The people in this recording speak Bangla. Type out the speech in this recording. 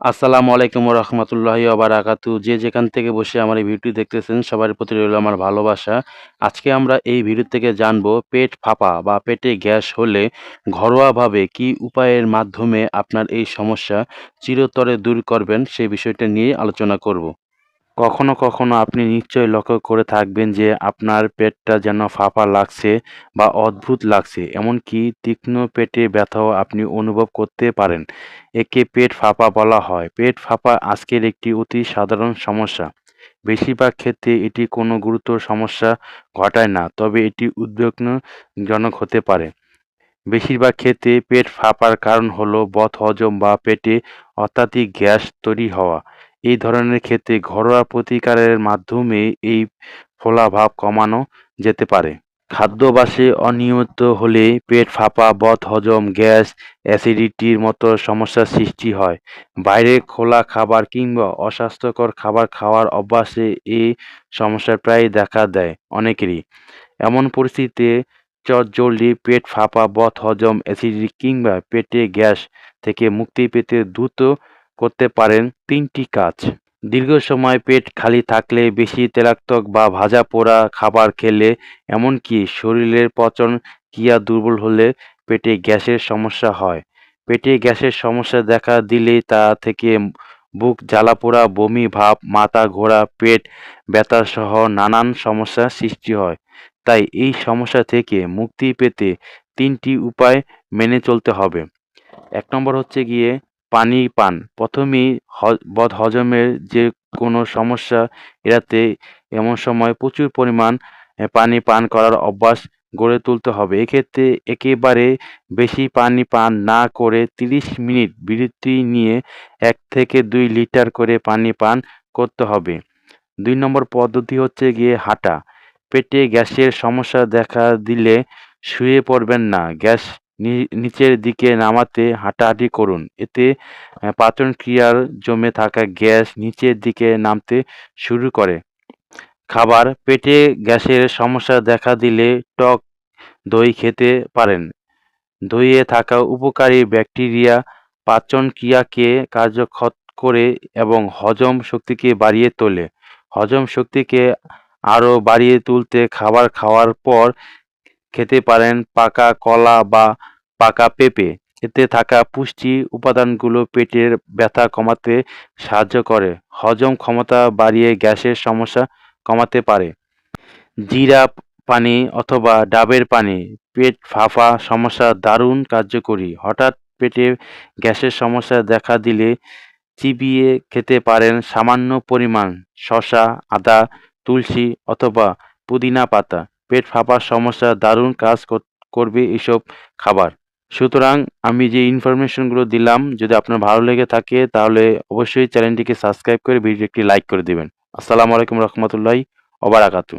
আসসালামু আলাইকুম রহমতুল্লাহি আবারাকাতু যে যেখান থেকে বসে আমার এই ভিডিওটি দেখতেছেন সবার প্রতি রইল আমার ভালোবাসা। আজকে আমরা এই ভিডিও থেকে জানব পেট ফাঁপা বা পেটে গ্যাস হলে ঘরোয়াভাবে কি উপায়ের মাধ্যমে আপনার এই সমস্যা চিরতরে দূর করবেন সেই বিষয়টা নিয়ে আলোচনা করব। কখনো কখনো আপনি নিশ্চয়ই লক্ষ্য করে থাকবেন যে আপনার পেটটা যেন ফাঁপা লাগছে বা অদ্ভুত লাগছে, এমনকি তীক্ষ্ণ পেটে ব্যথাও আপনি অনুভব করতে পারেন। একে পেট ফাঁপা বলা হয়। পেট ফাঁপা আজকের একটি অতি সাধারণ সমস্যা। বেশিরভাগ ক্ষেত্রে এটি কোনো গুরুতর সমস্যা ঘটায় না, তবে এটি উদ্বিগ্নজনক হতে পারে। বেশিরভাগ ক্ষেত্রে পেট ফাঁপার কারণ হলো বদহজম বা পেটে অত্যাধিক গ্যাস তৈরি হওয়া। এই ধরনের ক্ষেত্রে ঘরোয়া প্রতিকারের মাধ্যমে এই ফোলাভাব কমানো যেতে পারে। খাদ্যাভ্যাসে অনিয়মিত হলে পেট ফাঁপা বদহজম গ্যাস, অ্যাসিডিটির মতো সমস্যার সৃষ্টি হয়। বাইরে খোলা খাবার কিংবা অস্বাস্থ্যকর খাবার খাওয়ার অভ্যাসে এই সমস্যা প্রায় দেখা দেয় অনেকেরই। এমন পরিস্থিতিতে চটজলদি পেট ফাঁপা বদহজম অ্যাসিডিটি কিংবা পেটে গ্যাস থেকে মুক্তি পেতে দ্রুত করতে পারেন তিনটি কাজ। দীর্ঘ সময় পেট খালি থাকলে বেশি তেলাক্তক বা ভাজা পোড়া খাবার খেলে, এমনকি শরীরের পচন ক্রিয়া দুর্বল হলে পেটে গ্যাসের সমস্যা হয়। পেটে গ্যাসের সমস্যা দেখা দিলে তা থেকে বুক জ্বালাপোড়া বমি ভাব, মাথা ঘোরা, পেট ব্যথা সহ নানান সমস্যার সৃষ্টি হয়। তাই এই সমস্যা থেকে মুক্তি পেতে তিনটি উপায় মেনে চলতে হবে। এক নম্বর হচ্ছে গিয়ে পানি পান। প্রথমেই বদহজমের যে কোনো সমস্যা, এড়াতে এমন সময় প্রচুর পরিমাণ পানি পান করার অভ্যাস গড়ে তুলতে হবে। এক্ষেত্রে একেবারে বেশি পানি পান না করে তিরিশ মিনিট বিরতি নিয়ে এক থেকে দুই লিটার করে পানি পান করতে হবে। দুই নম্বর পদ্ধতি হচ্ছে গিয়ে হাঁটা। পেটে গ্যাসের সমস্যা দেখা দিলে শুয়ে পড়বেন না। গ্যাস নিচের দিকে নামাতে হাঁটাহাঁটি করুন। এতে পাচন ক্রিয়ার জমে থাকা গ্যাস নিচের দিকে নামতে শুরু করে। খাবার, পেটে গ্যাসের সমস্যা দেখা দিলে টক দই খেতে পারেন। দইয়ে থাকা উপকারী ব্যাকটেরিয়া পাচন ক্রিয়াকে কার্যক্ষত করে এবং হজম শক্তিকে বাড়িয়ে তোলে। হজম শক্তিকে আরও বাড়িয়ে তুলতে খাবার খাওয়ার পর খেতে পারেন পাকা কলা বা পাকা পেঁপে। এতে থাকা পুষ্টি উপাদানগুলো পেটের ব্যথা কমাতে সাহায্য করে। হজম ক্ষমতা বাড়িয়ে গ্যাসের সমস্যা কমাতে পারে। জিরা পানি অথবা ডাবের পানি পেট ফাঁপা সমস্যা দারুণ কার্যকরী। হঠাৎ পেটে গ্যাসের সমস্যা দেখা দিলে চিবিয়ে খেতে পারেন সামান্য পরিমাণ শশা আদা, তুলসী অথবা পুদিনা পাতা। পেট ফাঁপার সমস্যা, দারুণ কাজ করবে এসব খাবার। সুতরাং আমি যে ইনফরমেশনগুলো দিলাম, যদি আপনার ভালো লেগে থাকে, তাহলে অবশ্যই চ্যানেলটিকে সাবস্ক্রাইব করে ভিডিওটি লাইক করে দেবেন। আসসালামু আলাইকুম রহমতুল্লাহ ওবারাকাতু।